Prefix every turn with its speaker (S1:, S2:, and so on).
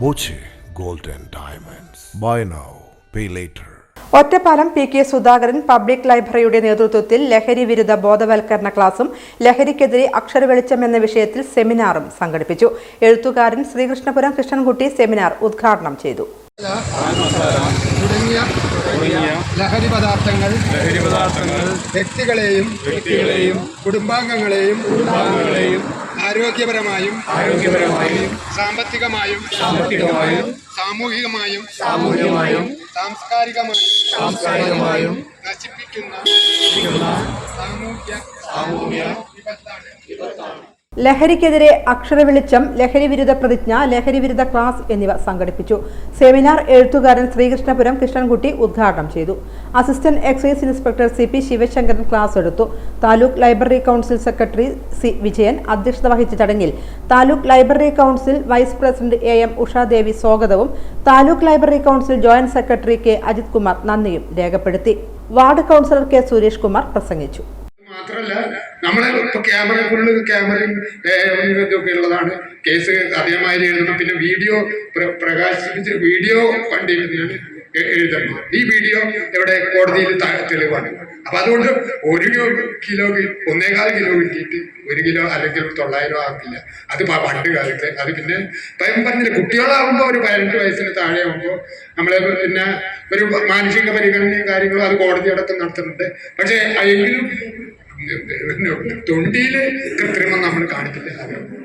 S1: Boche golden diamonds buy now pay later
S2: Ottapalam P K Sudhakaran public ലൈബ്രറിയുടെ നേതൃത്വത്തിൽ ലഹരി വിരുദ്ധ ബോധവൽക്കരണ ക്ലാസും ലഹരിക്കെതിരെ അക്ഷരവെളിച്ചം എന്ന വിഷയത്തിൽ സെമിനാറും സംഘടിപ്പിച്ചു. എഴുത്തുകാരൻ ശ്രീകൃഷ്ണപുരം കൃഷ്ണൻകുട്ടി സെമിനാർ ഉദ്ഘാടനം ചെയ്തു.
S3: തുടങ്ങിയ ലഹരി പദാർത്ഥങ്ങൾ
S4: ലഹരി പദാർത്ഥങ്ങൾ
S3: വ്യക്തികളെയും
S4: വ്യക്തികളെയും
S3: കുടുംബാംഗങ്ങളെയും
S4: കുടുംബാംഗങ്ങളെയും
S3: ആരോഗ്യപരമായും
S4: ആരോഗ്യപരമായും
S3: സാമ്പത്തികമായും
S4: സാമ്പത്തികമായും
S3: സാമൂഹികമായും
S4: സാമൂഹികമായും
S3: സാംസ്കാരികമായും
S4: സാംസ്കാരികമായും
S3: നശിപ്പിക്കുന്ന സാമൂഹ്യ
S4: സാമൂഹ്യ
S3: വിപത്താണ്.
S2: ലഹരിക്കെതിരെ അക്ഷരവെളിച്ചം ലഹരി വിരുദ്ധ പ്രതിജ്ഞ ലഹരി വിരുദ്ധ ക്ലാസ് എന്നിവ സംഘടിപ്പിച്ചു. സെമിനാർ എഴുത്തുകാരൻ ശ്രീകൃഷ്ണപുരം കൃഷ്ണൻകുട്ടി ഉദ്ഘാടനം ചെയ്തു. Assistant excise inspector C P Sivasankaran class എടുത്തു. Taluk library council secretary C Vijayan അധ്യക്ഷത വഹിച്ച ചടങ്ങിൽ taluk library council vice president A M Ushadevi സ്വാഗതവും taluk library council joint secretary K Ajith Kumar നന്ദിയും രേഖപ്പെടുത്തി. Ward councillor K Suresh Kumar പ്രസംഗിച്ചു.
S3: നമ്മളെ ഇപ്പൊ ക്യാമറ ഫുള്ള് ക്യാമറയും ഇതൊക്കെ ഉള്ളതാണ്. കേസ് അതേമാതിരി എഴുതണം. പിന്നെ വീഡിയോ പ്ര- പ്രകാശിപ്പിച്ച് വീഡിയോ കണ്ടിരുന്നാണ് എഴുതണം ഈ വീഡിയോ ഇവിടെ കോടതിയിൽ തെളിവാണ്. അപ്പൊ അതുകൊണ്ട് ഒരു കിലോ ഒന്നേകാൽ കിലോ കിട്ടിയിട്ട് ഒരു കിലോ അല്ലെങ്കിൽ തൊള്ളായിരം ആക്കില്ല. അത് പണ്ട് കാലത്ത്. അത് പിന്നെ ഭയം പറഞ്ഞില്ല കുട്ടികളാകുമ്പോൾ ഒരു പതിനെട്ട് വയസ്സിന് താഴെ ആകുമ്പോൾ നമ്മളെ പിന്നെ ഒരു മാനസിക പരിഗണനയും കാര്യങ്ങളും അത് കോടതി അടക്കം നടത്തുന്നുണ്ട്. പക്ഷേ എങ്കിലും തൊണ്ടിയിൽ കൃത്രിമം നമ്മൾ കാണിക്കില്ല അത്